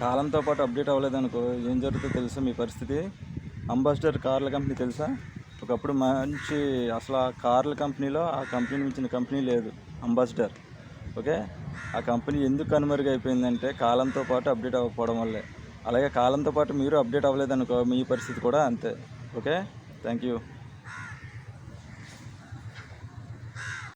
కాలంతో పాటు అప్డేట్ అవ్వలేదనుకో ఏం జరుగుతుందో తెలుసా మీ పరిస్థితి? అంబాసిడర్ కార్ల కంపెనీ తెలుసా? ఒకప్పుడు మంచి అసలు ఆ కార్ల కంపెనీలో ఆ కంపెనీ మించిన కంపెనీ లేదు అంబాసిడర్. ఓకే? ఆ కంపెనీ ఎందుకు కనుమరుగైపోయిందంటే కాలంతో పాటు అప్డేట్ అవ్వకపోవడం వల్లే. అలాగే కాలంతో పాటు మీరు అప్డేట్ అవ్వలేదనుకో మీ పరిస్థితి కూడా అంతే. ఓకే? Thank you